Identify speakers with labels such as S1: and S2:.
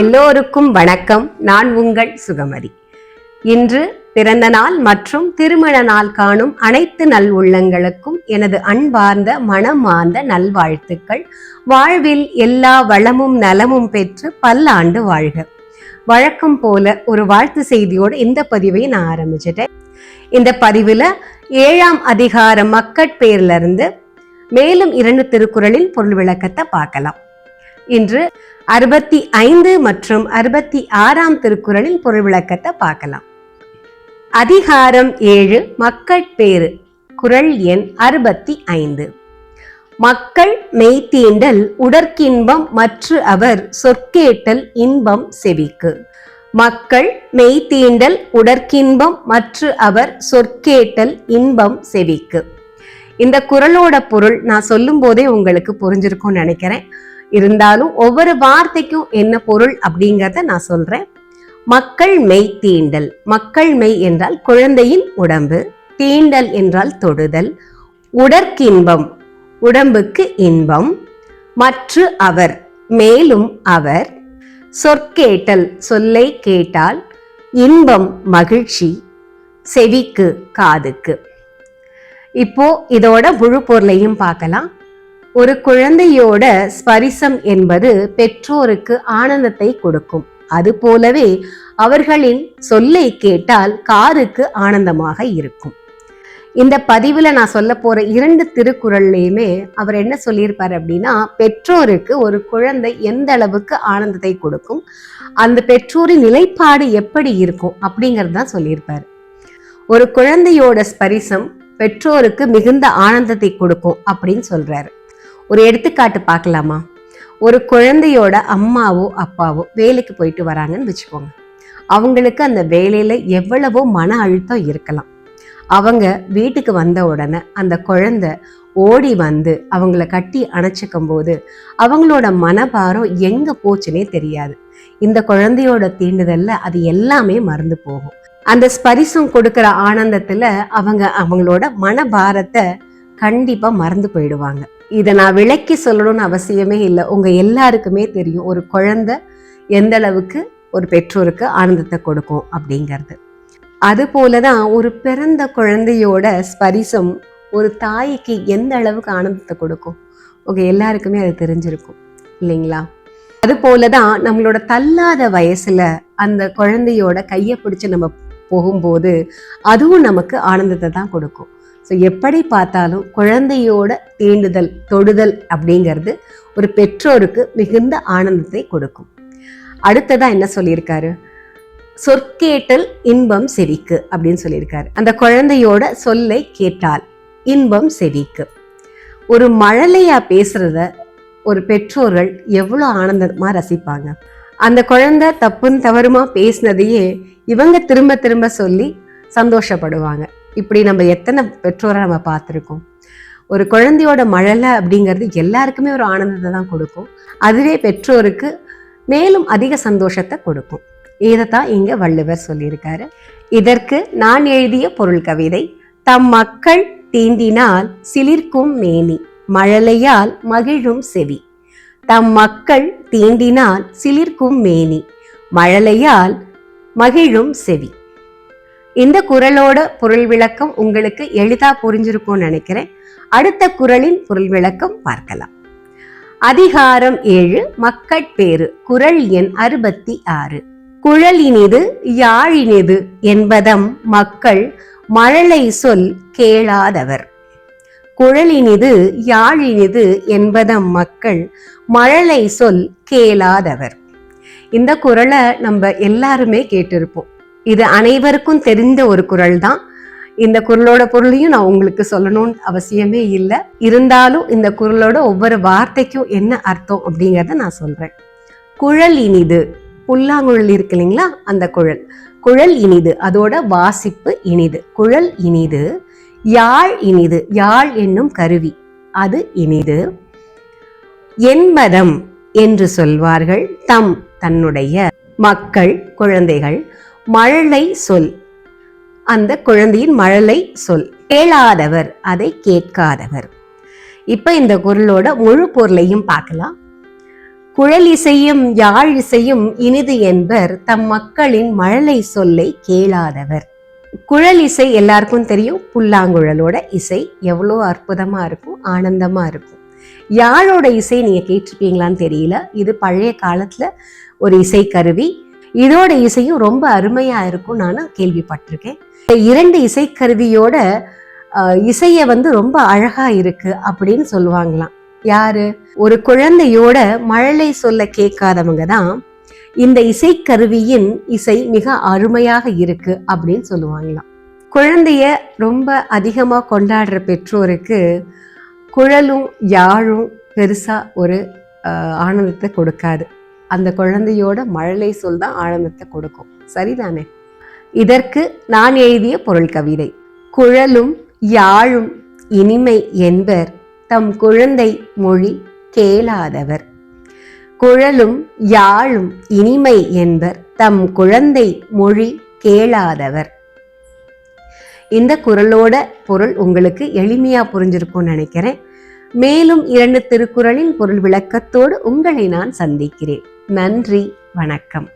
S1: எல்லோருக்கும் வணக்கம். நான் உங்கள் சுகமதி. இன்று பிறந்த நாள் மற்றும் திருமண நாள் காணும் அனைத்து நல் உள்ளங்களுக்கும் எனது அன்பார்ந்த மனமார்ந்த நல்வாழ்த்துக்கள். வாழ்வில் எல்லா வளமும் நலமும் பெற்று பல்லாண்டு வாழ்க. வழக்கம் போல ஒரு வாழ்த்து செய்தியோடு இந்த பதிவை நான் ஆரம்பிச்சிட்டேன். இந்த பதிவில் ஏழாம் அதிகார மக்கட்பேர்லேருந்து மேலும் இரண்டு திருக்குறளின் பொருள் விளக்கத்தை பார்க்கலாம். இன்று அறுபத்தி ஐந்து மற்றும் அறுபத்தி ஆறாம் திருக்குறளில் பொருள் விளக்கத்தை பார்க்கலாம். அதிகாரம் ஏழு மக்கட்பேறு குறள் எண் அறுபத்தி ஐந்து. மக்கள் மெய்த்தீண்டல் உடற்கின்பம் மற்று அவர் சொற்கேட்டல் இன்பம் செவிக்கு. மக்கள் மெய்த்தீண்டல் உடற்கின்பம் மற்று அவர் சொற்கேட்டல் இன்பம் செவிக்கு. இந்த குறளோட பொருள் நான் சொல்லும் போதே உங்களுக்கு புரிஞ்சிருக்கும்னு நினைக்கிறேன். இருந்தாலும் ஒவ்வொரு வார்த்தைக்கும் என்ன பொருள் அப்படிங்கிறத நான் சொல்றேன். மக்கள் மெய் தீண்டல். மக்கள் மெய் என்றால் குழந்தையின் உடம்பு. தீண்டல் என்றால் தொடுதல். உடற்கின்பம். உடம்புக்கு இன்பம். மற்ற அவர். மேலும் அவர். சொற்கேட்டல். சொல்லை கேட்டால் இன்பம் மகிழ்ச்சி. செவிக்கு காதுக்கு. இப்போ இதோட முழு பொருளையும் பார்க்கலாம். ஒரு குழந்தையோட ஸ்பரிசம் என்பது பெற்றோருக்கு ஆனந்தத்தை கொடுக்கும். அது போலவே அவர்களின் சொல்லை கேட்டால் காதுக்கு ஆனந்தமாக இருக்கும். இந்த பதிவில் நான் சொல்ல போகிற இரண்டு திருக்குறள்லையுமே அவர் என்ன சொல்லியிருப்பார் அப்படின்னா பெற்றோருக்கு ஒரு குழந்தை எந்த அளவுக்கு ஆனந்தத்தை கொடுக்கும் அந்த பெற்றோரின் நிலைப்பாடு எப்படி இருக்கும் அப்படிங்கிறது தான் சொல்லியிருப்பாரு. ஒரு குழந்தையோட ஸ்பரிசம் பெற்றோருக்கு மிகுந்த ஆனந்தத்தை கொடுக்கும் அப்படின்னு சொல்கிறாரு ஒரு எடுத்துக்காட்டு பார்க்கலாமா? ஒரு குழந்தையோட அம்மாவோ அப்பாவோ வேலைக்கு போயிட்டு வராங்கன்னு வச்சுக்கோங்க. அவங்களுக்கு அந்த வேலையில எவ்வளவோ மன அழுத்தம் இருக்கலாம். அவங்க வீட்டுக்கு வந்த உடனே அந்த குழந்தை ஓடி வந்து அவங்கள கட்டி அணைச்சிக்கும் போது அவங்களோட மனபாரம் எங்க போச்சுனே தெரியாது. இந்த குழந்தையோட தீண்டுதல்ல அது எல்லாமே மறந்து போகும். அந்த ஸ்பரிசம் கொடுக்குற ஆனந்தத்துல அவங்க அவங்களோட மனபாரத்தை கண்டிப்பா மறந்து போயிடுவாங்க. இதை நான் விளக்கி சொல்லணும்னு அவசியமே இல்லை. உங்க எல்லாருக்குமே தெரியும் ஒரு குழந்த எந்த அளவுக்கு ஒரு பெற்றோருக்கு ஆனந்தத்தை கொடுக்கும் அப்படிங்கிறது. அது போலதான் ஒரு பிறந்த குழந்தையோட ஸ்பரிசம் ஒரு தாய்க்கு எந்த அளவுக்கு ஆனந்தத்தை கொடுக்கும்? உங்கள் எல்லாருக்குமே அது தெரிஞ்சிருக்கும் இல்லைங்களா? அது போல தான் நம்மளோட தள்ளாத வயசுல அந்த குழந்தையோட கையை பிடிச்சி நம்ம போகும்போது அதுவும் நமக்கு ஆனந்தத்தை தான் கொடுக்கும். ஸோ எப்படி பார்த்தாலும் குழந்தையோட தீண்டுதல் தொடுதல் அப்படிங்கிறது ஒரு பெற்றோருக்கு மிகுந்த ஆனந்தத்தை கொடுக்கும். அடுத்ததா என்ன சொல்லியிருக்காரு? சொற்கேட்டல் இன்பம் செவிக்கு அப்படின்னு சொல்லியிருக்காரு. அந்த குழந்தையோட சொல்லை கேட்டால் இன்பம் செவிக்கு. ஒரு மழலையா பேசுறத ஒரு பெற்றோர்கள் எவ்வளோ ஆனந்தமா ரசிப்பாங்க. அந்த குழந்தை தப்புன்னு தவறுமா பேசினதையே இவங்க திரும்ப திரும்ப சொல்லி சந்தோஷப்படுவாங்க. இப்படி நம்ம எத்தனை பெற்றோரை நம்ம பார்த்துருக்கோம்? ஒரு குழந்தையோட மழலை அப்படிங்கிறது எல்லாருக்குமே ஒரு ஆனந்தத்தை தான் கொடுக்கும். அதுவே பெற்றோருக்கு மேலும் அதிக சந்தோஷத்தை கொடுக்கும். இதைத்தான் இங்கே வள்ளுவர் சொல்லியிருக்காரு. இதற்கு நான் எழுதிய பொருள் கவிதை தம் மக்கள் தீண்டினால் சிலிர்க்கும் மேனி மழலையால் மகிழும் செவி. தம் மக்கள் தீண்டினால் சிலிர்க்கும் மேனி மழலையால் மகிழும் செவி. இந்த குரலோட பொருள் விளக்கம் உங்களுக்கு எளிதா புரிஞ்சிருக்கும்னு நினைக்கிறேன். அடுத்த குரலின் பொருள் விளக்கம் பார்க்கலாம். அதிகாரம் ஏழு மக்கட்பேறு குரல் எண் அறுபத்தி ஆறு. குழலினிது யாழினிது என்பதம் மக்கள் மழலை சொல் கேளாதவர். குழலினிது யாழினிது என்பதம் மக்கள் மழலை சொல் கேளாதவர். இந்த குரலை நம்ம எல்லாருமே கேட்டிருப்போம். இது அனைவருக்கும் தெரிந்த ஒரு குரல் தான் இந்த குரலோட பொருளையும் நான் உங்களுக்கு சொல்லணும்னு அவசியமே இல்லை. இருந்தாலும் இந்த குரலோட ஒவ்வொரு வார்த்தைக்கும் என்ன அர்த்தம் அப்படிங்கிறத நான் சொல்றேன். குழல் இனிது. புல்லாங்குழல் இருக்கு இல்லைங்களா? அந்த குழல். குழல் இனிது. அதோட வாசிப்பு இனிது. குழல் இனிது. யாழ் இனிது. யாழ் என்னும் கருவி. அது இனிது. என்பதம் என்று சொல்வார்கள் தம் தன்னுடைய மக்கள் குழந்தைகள். மழலை சொல். அந்த குழந்தையின் மழலை சொல். கேளாதவர் அதை கேட்காதவர். இப்ப இந்த குரலோட முழு பொருளையும் பார்க்கலாம். குழல் இசையும் யாழ் இசையும் இனிது என்பர் தம் மக்களின் மழலை சொல்லை கேளாதவர். குழல் இசை எல்லாருக்கும் தெரியும். புல்லாங்குழலோட இசை எவ்வளோ அற்புதமா இருக்கும் ஆனந்தமா இருக்கும். யாழோட இசை நீங்க கேட்டிருப்பீங்களான்னு தெரியல. இது பழைய காலத்துல ஒரு இசை கருவி இதோட இசையும் ரொம்ப அருமையா இருக்கும் நான் கேள்விப்பட்டிருக்கேன். இந்த இரண்டு இசைக்கருவியோட இசையை இசைய வந்து ரொம்ப அழகா இருக்கு அப்படின்னு சொல்லுவாங்களாம். யாரு? ஒரு குழந்தையோட மழலை சொல்ல கேட்காதவங்க தான் இந்த இசைக்கருவியின் இசை மிக அருமையாக இருக்கு அப்படின்னு சொல்லுவாங்களாம். குழந்தைய ரொம்ப அதிகமாக கொண்டாடுற பெற்றோருக்கு குழலும் யாழும் பெருசா ஒரு ஆனந்தத்தை கொடுக்காது. அந்த குழந்தையோட மழலை சொல் தான் ஆனந்தத்தை கொடுக்கும். சரிதானே? இதற்கு நான் எழுதிய பொருள் கவிதை. குழலும் யாழும் இனிமை என்பர் தம் குழந்தை மொழி கேளாதவர். குழலும் யாழும் இனிமை என்பர் தம் குழந்தை மொழி கேளாதவர். இந்த குரலோட பொருள் உங்களுக்கு எளிமையா புரிஞ்சிருக்கும்னு நினைக்கிறேன். மேலும் இரண்டு திருக்குறளின் பொருள் விளக்கத்தோடு உங்களை நான் சந்திக்கிறேன். நன்றி வணக்கம்.